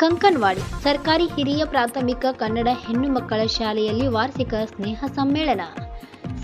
ಕಂಕನವಾಡಿ, ಸರ್ಕಾರಿ ಹಿರಿಯ ಪ್ರಾಥಮಿಕ ಕನ್ನಡ ಹೆಣ್ಣು ಮಕ್ಕಳ ಶಾಲೆಯಲ್ಲಿ ವಾರ್ಷಿಕ ಸ್ನೇಹ ಸಮ್ಮೇಳನ.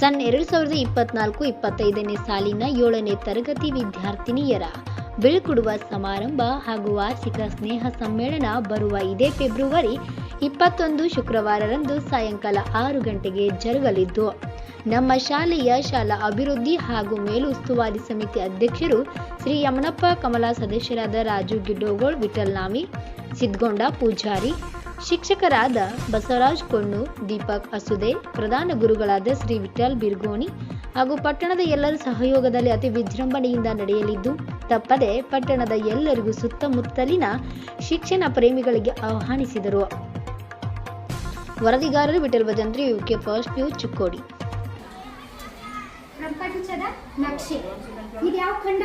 ಸನ್ ಎರಡು ಸಾವಿರದ ಇಪ್ಪತ್ನಾಲ್ಕು ಇಪ್ಪತ್ತೈದನೇ ಸಾಲಿನ ಏಳನೇ ತರಗತಿ ವಿದ್ಯಾರ್ಥಿನಿಯರ ಬೀಳ್ಕೊಡುವ ಸಮಾರಂಭ ಹಾಗೂ ವಾರ್ಷಿಕ ಸ್ನೇಹ ಸಮ್ಮೇಳನ ಬರುವ ಇದೇ ಫೆಬ್ರವರಿ ಇಪ್ಪತ್ತೊಂದು ಶುಕ್ರವಾರರಂದು ಸಾಯಂಕಾಲ ಆರು ಗಂಟೆಗೆ ಜರುಗಲಿದ್ದು. ನಮ್ಮ ಶಾಲೆಯ ಶಾಲಾ ಅಭಿವೃದ್ಧಿ ಹಾಗೂ ಮೇಲುಸ್ತುವಾರಿ ಸಮಿತಿ ಅಧ್ಯಕ್ಷರು ಶ್ರೀ ಯಮನಪ್ಪ ಕಮಲಾ ಸದಸ್ಯರಾದ ರಾಜು ಗಿಡ್ಡೋಗೋಳ್, ವಿಠಲ್ ನಾಮಿ ಸಿದ್ಗೊಂಡ ಪೂಜಾರಿ, ಶಿಕ್ಷಕರಾದ ಬಸವರಾಜ್ ಕೊಣ್ಣು, ದೀಪಕ್ ಅಸುದೆ, ಪ್ರಧಾನ ಗುರುಗಳಾದ ಶ್ರೀ ವಿಠಲ್ ಬಿರ್ಗೋಣಿ ಹಾಗೂ ಪಟ್ಟಣದ ಎಲ್ಲರ ಸಹಯೋಗದಲ್ಲಿ ಅತಿ ವಿಜೃಂಭಣೆಯಿಂದ ನಡೆಯಲಿದ್ದು, ತಪ್ಪದೆ ಪಟ್ಟಣದ ಎಲ್ಲರಿಗೂ ಸುತ್ತಮುತ್ತಲಿನ ಶಿಕ್ಷಣ ಪ್ರೇಮಿಗಳಿಗೆ ಆಹ್ವಾನಿಸಿದರು. ವರದಿಗಾರರು Vithal Bhajantri, UK first news, Chikkodi. ಪ್ರಪಂಚದ ನಕ್ಷೆ ಇದು ಯಾವ ಖಂಡ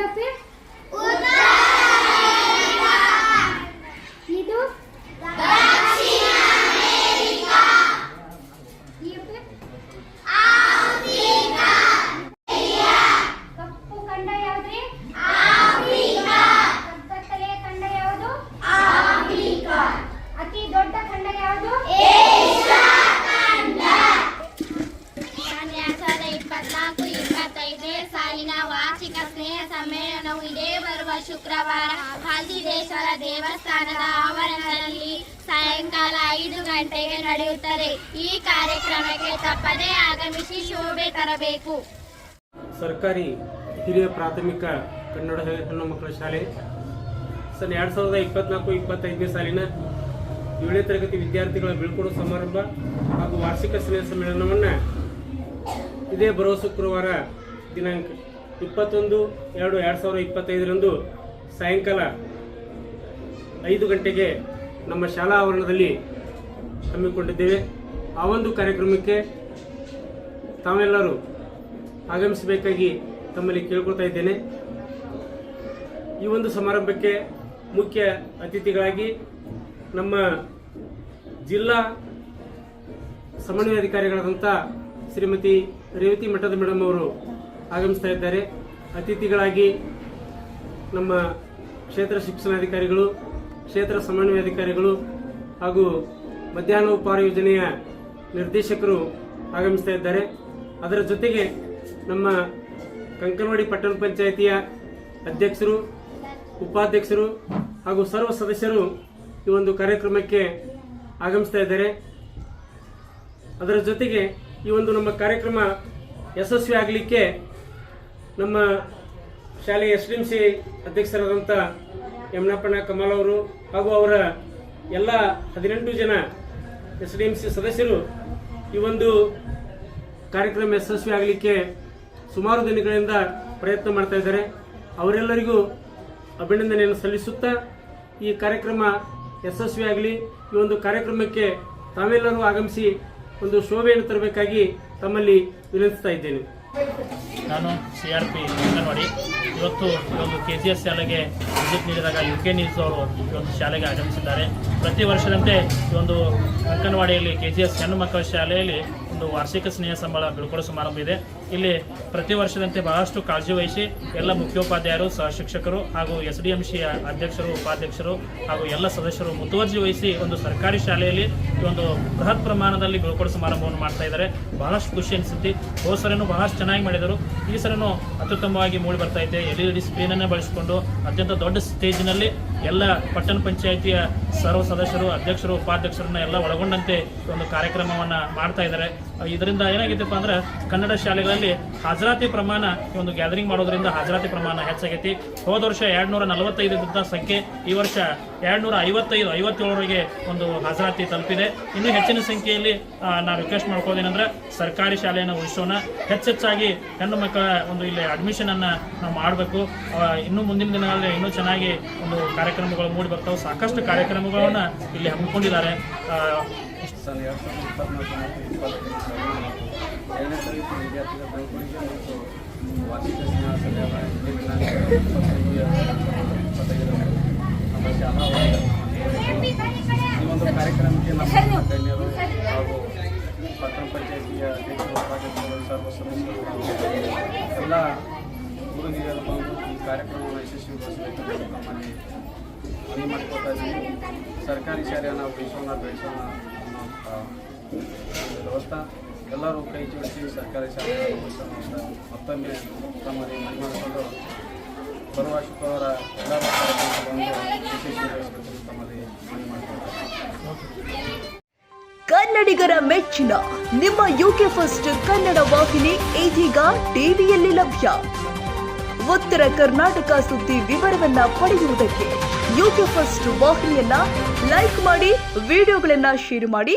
ಇಪ್ಪತ್ತೈದನೇ ಸಾಲಿನ ವಾರ್ಷಿಕ ಸ್ನೇಹ ಸಮ್ಮೇಳನವು ಇದೇ ಬರುವ ಶುಕ್ರವಾರ ಹಾಲ್ದಿದೇಶ್ವರ ದೇವಸ್ಥಾನದ ಆವರಣದಲ್ಲಿ ಸಾಯಂಕಾಲ ಐದು ಗಂಟೆಗೆ ನಡೆಯುತ್ತದೆ. ಈ ಕಾರ್ಯಕ್ರಮಕ್ಕೆ ತಪ್ಪದೇ ಆಗಮಿಸಿ ಶೋಭೆ ತರಬೇಕು. ಸರ್ಕಾರಿ ಹಿರಿಯ ಪ್ರಾಥಮಿಕ ಕನ್ನಡ ಹೆಣ್ಣು ಮಕ್ಕಳ ಶಾಲೆ ಸನ್ ಎರಡು ಸಾವಿರದ ಇಪ್ಪತ್ನಾಲ್ಕು ಇಪ್ಪತ್ತೈದನೇ ಸಾಲಿನ ಏಳನೇ ತರಗತಿ ವಿದ್ಯಾರ್ಥಿಗಳ ಬೀಳ್ಕೊಡುವ ಸಮಾರಂಭ ಹಾಗೂ ವಾರ್ಷಿಕ ಸ್ನೇಹ ಸಮ್ಮೇಳನವನ್ನು ಇದೇ ಬರುವ ಶುಕ್ರವಾರ ದಿನಾಂಕ ಇಪ್ಪತ್ತೊಂದು ಎರಡು ಎರಡು ಸಾವಿರದ ಇಪ್ಪತ್ತೈದರಂದು ಸಾಯಂಕಾಲ ಐದು ಗಂಟೆಗೆ ನಮ್ಮ ಶಾಲಾ ಆವರಣದಲ್ಲಿ ಹಮ್ಮಿಕೊಂಡಿದ್ದೇವೆ. ಆ ಒಂದು ಕಾರ್ಯಕ್ರಮಕ್ಕೆ ತಾವೆಲ್ಲರೂ ಆಗಮಿಸಬೇಕಾಗಿ ತಮ್ಮಲ್ಲಿ ಕೇಳ್ಕೊಳ್ತಾ ಇದ್ದೇನೆ. ಈ ಒಂದು ಸಮಾರಂಭಕ್ಕೆ ಮುಖ್ಯ ಅತಿಥಿಗಳಾಗಿ ನಮ್ಮ ಜಿಲ್ಲಾ ಸಮನ್ವಯ ಅಧಿಕಾರಿಗಳಾದಂಥ ಶ್ರೀಮತಿ ರೇವತಿ ಮಠದ ಮೇಡಮ್ ಅವರು ಆಗಮಿಸ್ತಾ ಇದ್ದಾರೆ. ಅತಿಥಿಗಳಾಗಿ ನಮ್ಮ ಕ್ಷೇತ್ರ ಶಿಕ್ಷಣಾಧಿಕಾರಿಗಳು ಕ್ಷೇತ್ರ ಸಮನ್ವಯ ಅಧಿಕಾರಿಗಳು ಹಾಗೂ ಮಧ್ಯಾಹ್ನ ಉಪಹಾರ ಯೋಜನೆಯ ನಿರ್ದೇಶಕರು ಆಗಮಿಸ್ತಾ ಇದ್ದಾರೆ. ಅದರ ಜೊತೆಗೆ ನಮ್ಮ ಕಂಕನವಾಡಿ ಪಟ್ಟಣ ಪಂಚಾಯಿತಿಯ ಅಧ್ಯಕ್ಷರು, ಉಪಾಧ್ಯಕ್ಷರು ಹಾಗೂ ಸರ್ವ ಸದಸ್ಯರು ಈ ಒಂದು ಕಾರ್ಯಕ್ರಮಕ್ಕೆ ಆಗಮಿಸ್ತಾ ಇದ್ದಾರೆ. ಅದರ ಜೊತೆಗೆ ಈ ಒಂದು ನಮ್ಮ ಕಾರ್ಯಕ್ರಮ ಯಶಸ್ವಿ ಆಗಲಿಕ್ಕೆ ನಮ್ಮ ಶಾಲೆಯ ಎಸ್ ಡಿ ಎಂ ಸಿ ಅಧ್ಯಕ್ಷರಾದಂಥ ಯಮನಪ್ಪಣ್ಣ ಕಮಲ್ ಅವರು ಹಾಗೂ ಅವರ ಎಲ್ಲ ಹದಿನೆಂಟು ಜನ ಎಸ್ ಡಿ ಎಂ ಸಿ ಸದಸ್ಯರು ಈ ಒಂದು ಕಾರ್ಯಕ್ರಮ ಯಶಸ್ವಿ ಆಗಲಿಕ್ಕೆ ಸುಮಾರು ದಿನಗಳಿಂದ ಪ್ರಯತ್ನ ಮಾಡ್ತಾ ಇದ್ದಾರೆ. ಅವರೆಲ್ಲರಿಗೂ ಅಭಿನಂದನೆಯನ್ನು ಸಲ್ಲಿಸುತ್ತಾ ಈ ಕಾರ್ಯಕ್ರಮ ಯಶಸ್ವಿಯಾಗಲಿ ಈ ಒಂದು ಕಾರ್ಯಕ್ರಮಕ್ಕೆ ತಾವೆಲ್ಲರೂ ಆಗಮಿಸಿ ಒಂದು ಶೋಭೆಯನ್ನು ತರಬೇಕಾಗಿ ತಮ್ಮಲ್ಲಿ ವಿನಂತಿಸ್ತಾ ಇದ್ದೇನೆ. ನಾನು ಸಿ ಆರ್ ಪಿ ಅಂಗನವಾಡಿ. ಇವತ್ತು ಒಂದು ಕೆ ಜಿ ಎಸ್ ಶಾಲೆಗೆ ವಿಸಿಟ್ ನೀಡಿದಾಗ ಯು ಕೆ ನ್ಯೂಸ್ ಅವರು ಈ ಒಂದು ಶಾಲೆಗೆ ಆಗಮಿಸಿದ್ದಾರೆ. ಪ್ರತಿ ವರ್ಷದಂತೆ ಈ ಒಂದು ಅಂಗನವಾಡಿಯಲ್ಲಿ ಕೆ ಜಿ ಎಸ್ ಹೆಣ್ಣು ಮಕ್ಕಳ ಶಾಲೆಯಲ್ಲಿ ಒಂದು ವಾರ್ಷಿಕ ಸ್ನೇಹ ಸಂಬಳ ಬೀಳ್ಕೊಡೋ ಸಮಾರಂಭ ಇದೆ. ಇಲ್ಲಿ ಪ್ರತಿ ವರ್ಷದಂತೆ ಬಹಳಷ್ಟು ಕಾಳಜಿ ವಹಿಸಿ ಎಲ್ಲ ಮುಖ್ಯೋಪಾಧ್ಯಾಯರು ಸಹ ಶಿಕ್ಷಕರು ಹಾಗೂ ಎಸ್ ಡಿ ಎಂ ಸಿ ಅಧ್ಯಕ್ಷರು, ಉಪಾಧ್ಯಕ್ಷರು ಹಾಗೂ ಎಲ್ಲ ಸದಸ್ಯರು ಮುತುವರ್ಜಿ ವಹಿಸಿ ಒಂದು ಸರ್ಕಾರಿ ಶಾಲೆಯಲ್ಲಿ ಈ ಒಂದು ಬೃಹತ್ ಪ್ರಮಾಣದಲ್ಲಿ ಬೀಳ್ಕೊಡೋ ಸಮಾರಂಭವನ್ನು ಮಾಡ್ತಾ ಇದ್ದಾರೆ. ಬಹಳಷ್ಟು ಖುಷಿ ಅನಿಸುತ್ತೆ. ಹೋದ ಬಹಳಷ್ಟು ಚೆನ್ನಾಗಿ ಮಾಡಿದರು. ಈ ಸರನು ಅತ್ಯುತ್ತಮವಾಗಿ ಮೂಡಿ ಬರ್ತಾ ಇದೆ. ಎಲ್ ಇ ಡಿ ಸ್ಕ್ರೀನನ್ನು ಬಳಸಿಕೊಂಡು ಅತ್ಯಂತ ದೊಡ್ಡ ಸ್ಟೇಜ್ನಲ್ಲಿ ಎಲ್ಲ ಪಟ್ಟಣ ಪಂಚಾಯಿತಿಯ ಸರ್ವ ಸದಸ್ಯರು, ಅಧ್ಯಕ್ಷರು, ಉಪಾಧ್ಯಕ್ಷರನ್ನ ಎಲ್ಲ ಒಳಗೊಂಡಂತೆ ಒಂದು ಕಾರ್ಯಕ್ರಮವನ್ನು ಮಾಡ್ತಾ ಇದ್ದಾರೆ. ಇದರಿಂದ ಏನಾಗೈತಪ್ಪ ಅಂದ್ರೆ ಕನ್ನಡ ಶಾಲೆಗಳಲ್ಲಿ ಹಾಜರಾತಿ ಪ್ರಮಾಣ ಈ ಒಂದು ಗ್ಯಾದರಿಂಗ್ ಮಾಡೋದ್ರಿಂದ ಹಾಜರಾತಿ ಪ್ರಮಾಣ ಹೆಚ್ಚಾಗೈತಿ. ಹೋದ ವರ್ಷ ಎರಡು ನೂರ ನಲವತ್ತೈದು ಸಂಖ್ಯೆ ಈ ವರ್ಷ ಎರಡು ನೂರ ಐವತ್ತೈದು ಐವತ್ತೇಳರಿಗೆ ಒಂದು ಹಾಜರಾತಿ ತಲುಪಿದೆ. ಇನ್ನೂ ಹೆಚ್ಚಿನ ಸಂಖ್ಯೆಯಲ್ಲಿ ನಾವು ರಿಕ್ವೆಸ್ಟ್ ಮಾಡ್ಕೋದೇನೆಂದ್ರೆ ಸರ್ಕಾರಿ ಶಾಲೆಯನ್ನು ಉಳಿಸೋಣ. ಹೆಚ್ಚೆಚ್ಚಾಗಿ ಹೆಣ್ಣು ಮಕ್ಕಳ ಒಂದು ಇಲ್ಲಿ ಅಡ್ಮಿಷನ್ ಅನ್ನ ನಾವು ಮಾಡಬೇಕು. ಇನ್ನು ಮುಂದಿನ ದಿನಗಳಲ್ಲಿ ಇನ್ನೂ ಚೆನ್ನಾಗಿ ಒಂದು ಕಾರ್ಯಕ್ರಮಗಳು ಮೂಡಿ ಬರ್ತಾವೆ. ಸಾಕಷ್ಟು ಕಾರ್ಯಕ್ರಮಗಳನ್ನು ಇಲ್ಲಿ ಹಮ್ಮಿಕೊಂಡಿದ್ದಾರೆ. ಸನ್ ಎರಡು ಸಾವಿರದ ಇಪ್ಪತ್ನಾಲ್ಕು ಮತ್ತು ಇಪ್ಪತ್ತೈದು ಎರಡನೇ ತರಗತಿ ವಿದ್ಯಾರ್ಥಿಗಳ ಬೆಳವಣಿಗೆ ಮತ್ತು ವಾರ್ಷಿಕ ಸ್ನೇಹ ನಮ್ಮ ಈ ಒಂದು ಕಾರ್ಯಕ್ರಮಕ್ಕೆ ನಮ್ಮ ಗಣ್ಯರು ಹಾಗೂ ಪಟ್ಟಣ ಪಂಚಾಯಿತಿಯ ಅಧ್ಯಕ್ಷರು ಸರ್ವ ಸದಸ್ಯರು, ಎಲ್ಲ ಗುರು ಹಿರಿಯರು ಬಂದು ಈ ಕಾರ್ಯಕ್ರಮವನ್ನು ಯಶಸ್ವಿಗೊಳಿಸಬೇಕು ಮನವಿ ಇದ್ದೀವಿ. ಸರ್ಕಾರಿ ಶಾಲೆಯನ್ನು ಉಳಿಸೋಣ ಬೆಳೆಸೋಣ. ವ್ಯವಸ್ಥೆ ಎಲ್ಲರೂ ಕೈ ಜೋಡಿಸಿ ಸರ್ಕಾರಿ ಅಂತ ಮತ್ತೊಮ್ಮೆ ತಮ್ಮಲ್ಲಿ ಮಾಡಿಕೊಂಡು ಬರುವ ಶುಕ್ರವಾರ ಎಲ್ಲ ತಮ್ಮಲ್ಲಿ ಕನ್ನಡಿಗರ ಮೆಚ್ಚಿನ, ನಿಮ್ಮ ಯುಕೆ ಫಸ್ಟ್ ಕನ್ನಡ ವಾಹಿನಿ ಇದೀಗ ಟಿವಿಯಲ್ಲಿ ಲಭ್ಯ. ಉತ್ತರ ಕರ್ನಾಟಕ ಸುದ್ದಿ ವಿವರವನ್ನ ಪಡೆಯುವುದಕ್ಕೆ ಯುಕೆ ಫಸ್ಟ್ ವಾಹಿನಿಯನ್ನ ಲೈಕ್ ಮಾಡಿ, ವಿಡಿಯೋಗಳನ್ನ ಶೇರ್ ಮಾಡಿ